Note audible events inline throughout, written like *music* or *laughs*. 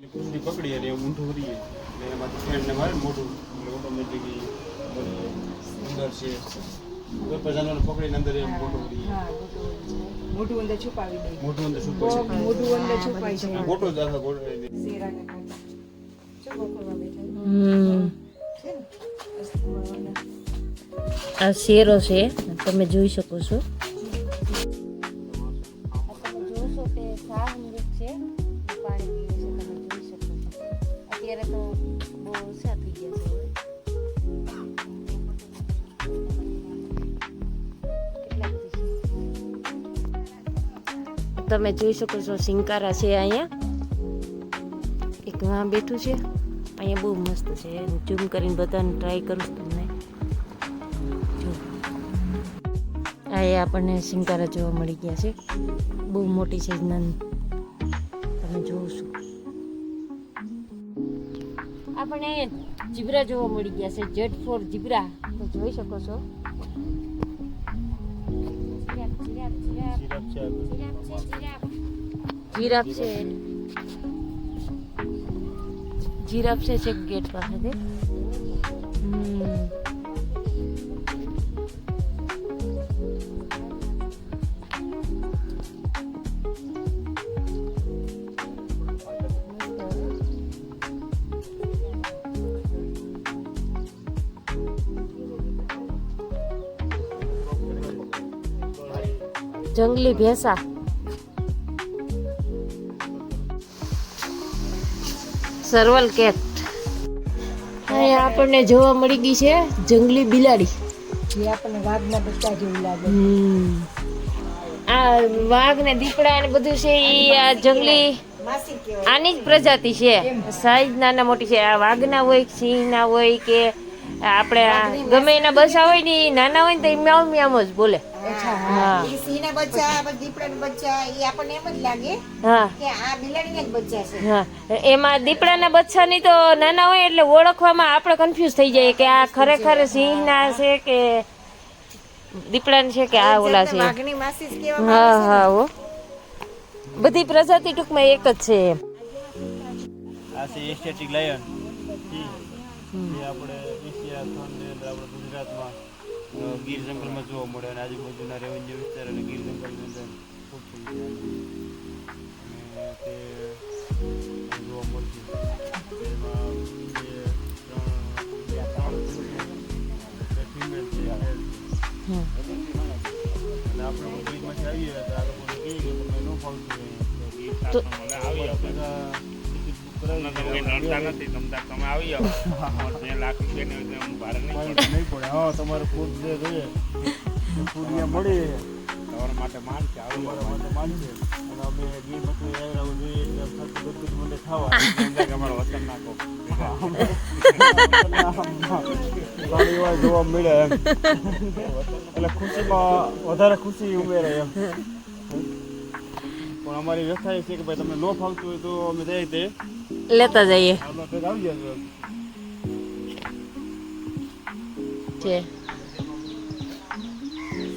કુંડી પકડી અને ઊંધું રીએ અને એમાંથી ફ્રેન્ડને મારે મોઢું. એટલે ઓટોમેટિક અંદર છે. કોઈ પણ જાનવર પકડીને અંદર એમ મોઢું રીએ મોઢું મોટું મોટું અંદર છુપાવી દે મોઢું અંદર છુપાવી છે મોટું અંદર છુપાઈ છે ગોટો જ આખા ગોટો શેરાને અસ્થિમાં આ શેરો છે તમે જોઈ શકો છો. તમે જોઈ શકો છો સિંકારા છે અહીંયા. એક વાં બેઠું છે. અહીંયા બહુ મસ્ત છે. ઝૂમ કરીને બધાને ટ્રાય કરું તમને. જો. એ આપણને સિંકારા જોવા મળી ગયા છે. બહુ મોટી છે નંદ તમે જોઉં છું. આપણને જીબ્રા જોવા મળી ગયા છે. જેડ ફોર જીબ્રા તો જોઈ શકો છો. જીરાફ છે જીરાફ છે છેક ગેટ પાસે હમ. જંગલી ભેંસા સર્વલ કેટ. અહીંયા આપણને જોવા મળી ગઈ છે જંગલી બિલાડી. જે આપણને વાઘના બચ્ચા જેવું લાગે. આ વાઘ ને દીપડા ને બધું છે એ આ જંગલી આની જ પ્રજાતિ છે. સાઈઝ નાના મોટી છે. આ વાઘના હોય કે સિંહના હોય કે આપણે આ ગમે એના બસા હોય ને એ નાના હોય ને તો એ મ્યાઉ મ્યામ જ બોલે. હા. એ સિંહના બચ્ચા પછી દીપડાના બચ્ચા એ આપણને એમ જ લાગે હા. કે આ બિલાડીના જ બચ્ચા છે. હા. એમાં દીપડાના બચ્ચાની તો નાના હોય એટલે ઓળખવામાં આપણે કન્ફ્યુઝ થઈ જાય કે આ ખરેખર સિંહના છે કે દીપડાના છે કે આ ઓલા છે? હા હા હો. બધી પ્રજાતિ ટૂંકમાં એક જ છે એમ. આ છે એસ્ટેટિક લાયન જે આપણે એશિયા આપણે ગુજરાતમાં ગીર જંગલમાં જોવા મળે અને આજુબાજુના રેવન્યુ વિસ્તાર અને ગીર જંગલની અંદર ખૂબ અને તે જોવા મળતું જે ત્રણ છે, હમ. અને આપણે ગીરમાંથી આવીએ તો આ લોકોને કહીએ કે તમને ન ફાવતું હોય તો ગીર તો- શાસનમાં આવીએ આપણે ટિકિટ બુક કરાવી નહીં પડે. હા તમારે ફૂડ જે જોઈએ ફૂડ ત્યાં મળી. તમારા માટે માન છે માટે માન છે. અને અમે જોઈએ બધું જ મને ખાવા. અમારા વતન નાખો જોવા મળે એમ. એટલે ખુશીમાં વધારે ખુશી ઉમેરે એમ. પણ અમારી વ્યથા એ છે કે ભાઈ તમને ન ફાવતું હોય તો અમે જઈએ. તે લેતા જઈએ છે.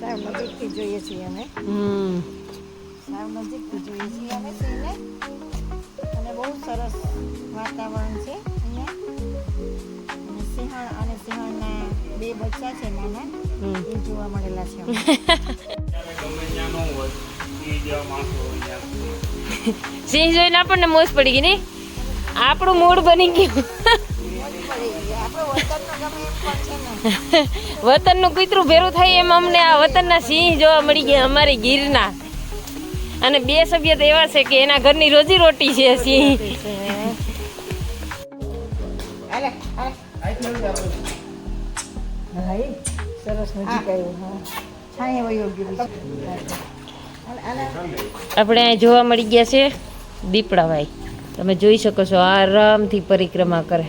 સાવ નજીકથી જોઈએ છીએ અમે. હમ. સાવ નજીકથી જોઈએ છીએ અમે સિંહને અને બહુ સરસ વાતાવરણ છે અને સિંહણ અને સિંહણના બે બચ્ચા છે નાના. એ જોવા મળેલા છે. *laughs* સિંહ જોઈને આપણને મોજ પડી ગઈ નહીં આપણું મૂડ બની ગયું. આપણો વતનનો ગમે એમ પણ છે ને વતનનું કૂતરું ભેરું થાય એમ અમને આ વતનના સિંહ જોવા મળી ગયા અમારી ગીરના. અને બે સભ્ય તો એવા છે કે એના ઘરની રોજી રોટી છે સિંહ. સરસ નજીક આવ્યું હા. છાંયે વયો ગયું બીજું. હાલે હાલે આપણે અહીં જોવા મળી ગયા છે દીપડાભાઈ. તમે જોઈ શકો છો આરામથી પરિક્રમા કરે.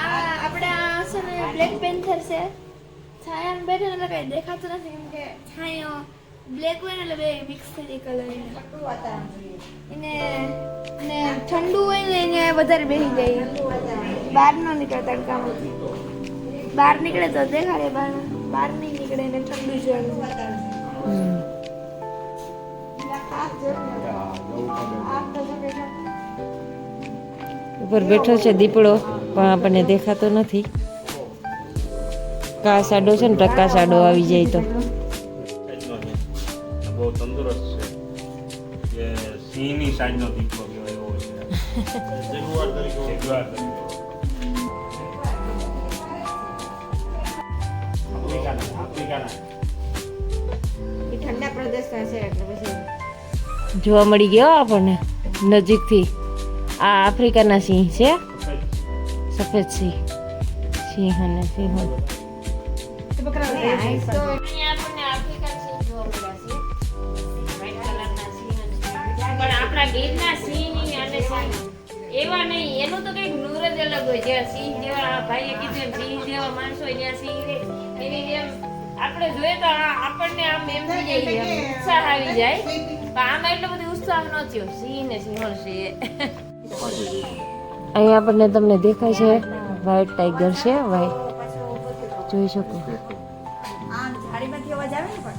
આ આપણે આ છે ને બ્લેક પેન્થર છે. છાયા બેઠે એટલે કઈ દેખાતું નથી કેમ કે છાયો બ્લેક હોય એટલે બે મિક્સ થઈ કલર એને અને ઠંડુ હોય ને એને વધારે બેસી જાય. બહાર ન નીકળતા તડકામાંથી બહાર નીકળે તો દેખાડે બહાર બહાર નહીં નીકળે ને ઠંડુ જોઈએ ઉપર બેઠો છે દીપડો પણ આપણને દેખાતો નથી. કાસ આડો છે ને પ્રકાશ આડો આવી જાય તો. બહુ તંદુરસ્ત છે. સિંહની સાઈઝનો દીપડો કહેવાય એવો છે. આફ્રિકાના આફ્રિકાના. એ ઠંડા પ્રદેશના છે એટલે પછી જોવા મળી ગયો આપણને નજીકથી. આ આફ્રિકાના સિંહ છે. સફેદ સિંહ. સિંહ અને સિંહ. આપણા ગીરના સિંહ અને સિંહ. એવા નહીં એનું તો કંઈક નૂર જ અલગ હોય. જ્યાં સિંહ જેવા આ ભાઈએ કીધું એમ સિંહ જેવા માણસો હોય ત્યાં સિંહ રે એની જેમ આપણે જોઈએ તો આપણને આમ એમ થઈ જાય ઉત્સાહ આવી જાય. પણ આમાં એટલો બધો ઉત્સાહ ન થયો. સિંહ ને સિંહણ છે અહીંયા આપણને તમને દેખાય છે વ્હાઈટ ટાઈગર છે વ્હાઈટ જોઈ શકો. ઝાડીમાંથી અવાજ આવે ને પણ?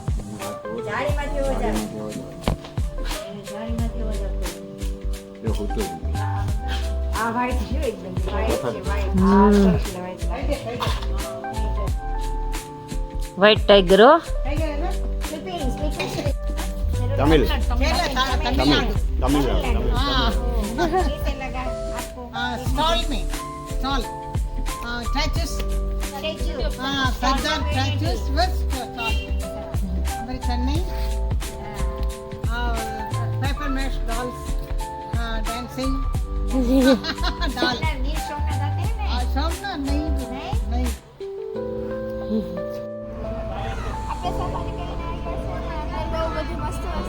ઝાડીમાંથી અવાજ આવે. ઝાડીમાંથી અવાજ આવતો આ વ્હાઈટ છે એકદમ. વ્હાઈટ છે વ્હાઈટ આ સરસ વ્હાઈટ વ્હાઈટ ટાઈગર હો. Tamil. Tamil. Tamil. Stall *laughs* A pessoa pode ganhar e vai mas eu vou te mostrar.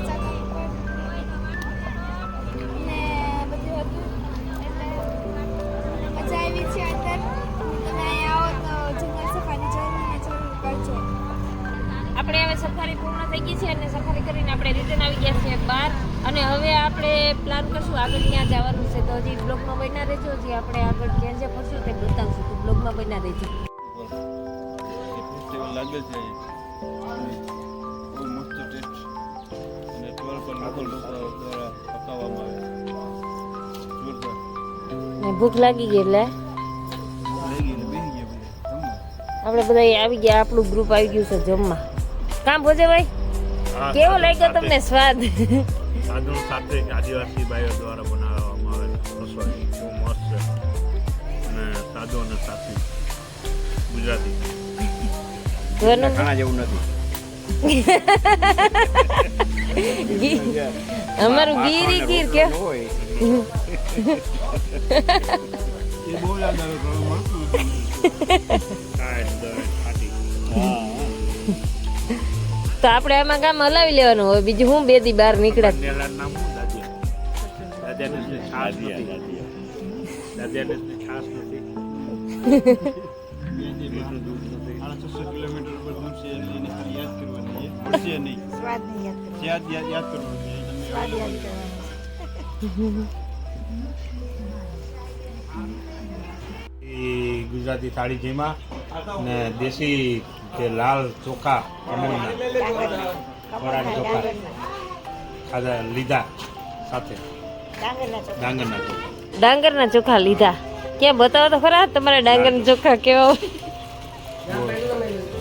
અને હવે આપણે પ્લાન કરશું આગળ ક્યાં જવાનું છે. તો હજી બ્લોગમાં બન્યા રહેજો. હજી આપણે આગળ ક્યાં જ્યાં ફરશું તે બતાવશું. તો બ્લોગમાં બન્યા રહેજો. લાગે છે. મસ્ત ટેસ્ટ અને ટ્વેલ્વ પર લોકલ લોકો દ્વારા પકાવવામાં આવે. જોરદાર. ભૂખ લાગી ગઈ એટલે. આપણે બધા આવી ગયા. આપણું ગ્રુપ આવી ગયું છે જમવા. કામ ભોજે ભાઈ કેવો લાગ્યો તમને સ્વાદ? સાદું સાથે આદિવાસી ભાઈઓ દ્વારા બનાવવામાં આવે છે. રસોઈ બહુ મસ્ત છે. અને સાદું અને સાત્વિક ગુજરાતી. ઘરનું જેવું નથી. અમારું ગીરી ગીર કે એ બહુ યાદ આવે તો આપણે એમાં કામ હલાવી લેવાનું. હોય બીજું હું બે દી બહાર નીકળ્યા ગુજરાતી થાળી જેમાં ને દેશી જે લાલ ચોખા કમળના ખોરાક ચોખા. ખાધા લીધા સાથે. ડાંગરના ચોખા. ડાંગરના ચોખા. લીધા. ક્યાં બતાવો તો ખરા તમારા ડાંગરના ચોખા કેવા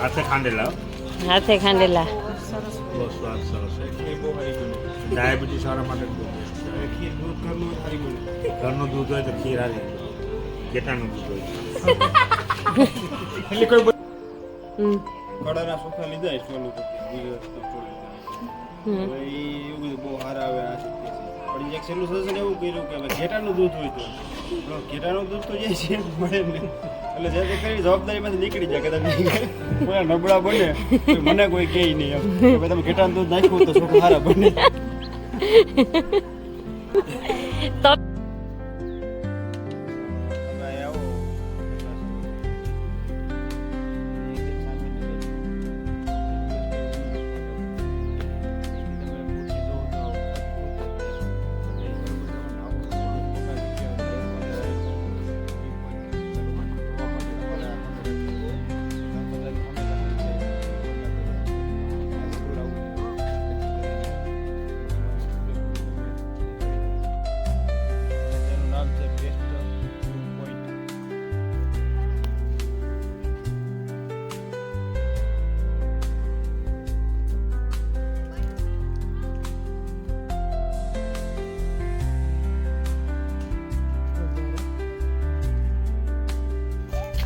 હાથે ખાંડેલા હાથે ખાંડેલા. બહુ સ્વાદ સરસ ડાયાબિટીસ વાળા માટે ઘરનું દૂધ હોય તો ખીર હારી ઘેટાનું દૂધ હોય એટલે કોઈ હમ કડાના સોફા લીધા સ્ટોલ ઉપર ગુજરાત સ્ટોલ હમ. એ એવું બધું બહુ સારા આવે આ. પણ એક છેલ્લું સજેશન એવું કર્યું કે ઘેટાનું દૂધ હોય તો. ઘેટાનું દૂધ તો જાય છે મળે ને એટલે જે તે કરી જવાબદારીમાંથી નીકળી જાય કદાચ કોઈ નબળા બને મને કોઈ કહે નહીં એમ. તમે ઘેટાનું દૂધ નાખ્યું તો ચોખા સારા બને. *laughs* તો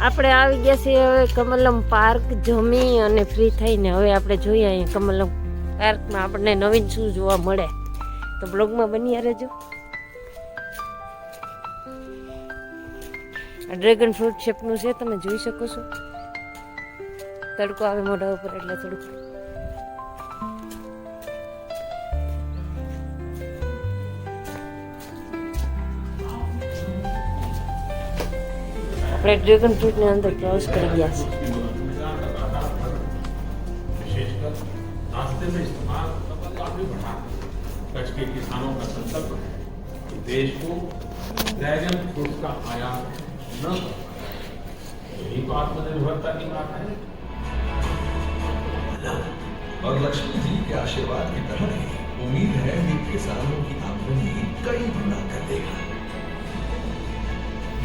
આપણે આવી ગયા છીએ હવે કમલમ પાર્ક જમી અને ફ્રી થઈને હવે આપણે જોઈએ અહીંયા કમલમ પાર્કમાં આપણને નવીન શું જોવા મળે. તો બ્લોગમાં બની રહેજો. ડ્રેગન ફ્રૂટ શેપનું છે, તમે જોઈ શકો છો. તડકો આવે મોઢા ઉપર એટલે થોડુંક આપણે ડ્રેગન ફ્રૂટની અંદર પ્રવેશ કરી ગયા છીએ विशेषकर नाश्ते में इस्तेमाल काफी बढ़ा कच्छ के किसानों का संकल्प है कि देश को ड्रैगन फ्रूट का आयात न करना है। यही तो आत्मनिर्भरता की बात है और लक्ष्मी जी के आशीर्वाद की तरह ही उम्मीद है कि किसानों की आमदनी कई गुना कर देगा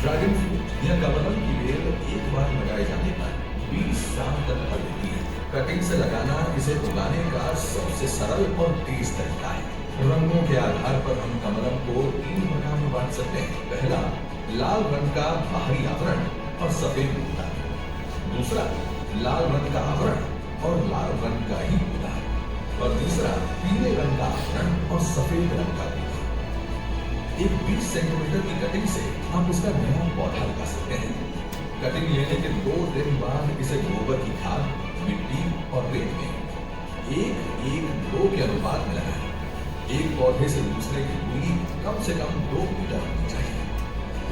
ड्रैगन फ्रूट या कमलम की बेल एक बार लगाए जाने पर 20 साल तक फल देती है। कटिंग से लगाना, इसे उगाने का सबसे सरल और तेज तरीका है। रंगों के आधार पर हम कमलम को तीन वर्गों में बांट सकते हैं। पहला, लाल रंग का बाहरी आवरण और सफ़ेद गूदा दूसरा, लाल रंग का आवरण और लाल रंग का ही गूदा और तीसरा, पीले रंग का आवरण और सफ़ेद रंग का एक 20 सेंटीमीटर की कटिंग से आप इसका नया पौधा लगा सकते हैं। कटिंग लेने के दो दिन बाद इसे गोबर की खाद, मिट्टी और रेत में। एक एक, दो के अनुपात में लगाएँ। एक पौधे से दूसरे की दूरी कम से कम दो मीटर होनी चाहिए।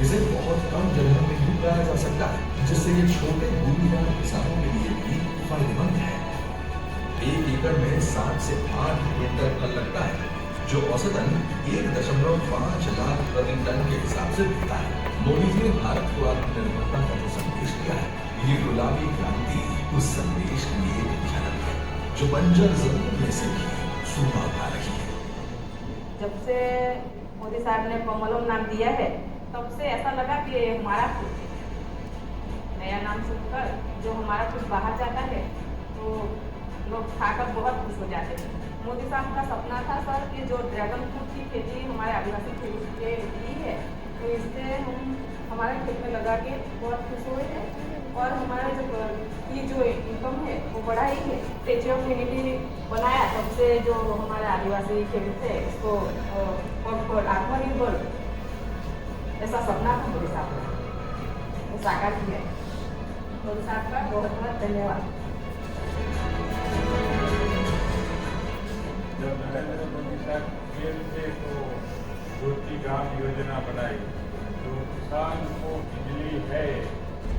इसे बहुत कम जगह में भी उगाया जा सकता है, जिससे ये छोटे भूमिदार किसानों के लिए भी फ़ायदेमंद है। एक एकड़ में सात से आठ क्विंटल फल लगता है। जो औसतन एक दशमलव पाँच लाख प्रति टन के हिसाब से बिकता है। मोदी जी ने भारत को आत्मनिर्भरता का जो संदेश दिया है, ये गुलाबी क्रांति उस संदेश की एक झलक है, जो बंजर ज़मीन में से भी सूखा उठा रही है। जब से मोदी साहब ने कमलों नाम दिया है, तब से ऐसा लगा कि हमारा कुछ नया नाम सुनकर जो हमारा कुछ बाहर जाता है लोग खाकर बहुत खुश हो जाते हैं। मोदी साहब का सपना था सर कि जो ड्रैगन फ्रूट की खेती हमारे आदिवासी खेत के की है तो इससे हम हमारे खेत में लगा के बहुत खुश हुए हैं और हमारे जो की जो इनकम है, वो बड़ा ही है। स्टेचू ऑफ़ यूनिटी बनाया तब से जो हमारे आदिवासी खेत थे इसको आत्मनिर्भर ऐसा सपना था मोदी साहब का। साकार किया मोदी साहब का बहुत बहुत धन्यवाद। जब नरेंद्र मोदी साहब जेल थे तो रोटी गाँव योजना बनाई तो किसान को बिजली है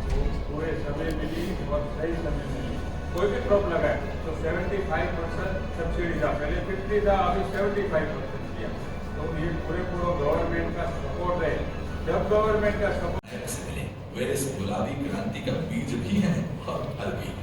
तो पूरे समय मिली और सही समय मिली कोई भी क्रॉप लगाए तो 75 परसेंट सब्सिडी था पहले 50 था अभी 75 परसेंट किया तो ये पूरे पूरा गवर्नमेंट का सपोर्ट है जब गवर्नमेंट का सपोर्ट से गुलाबी क्रांति का बीज भी हैं और फल भी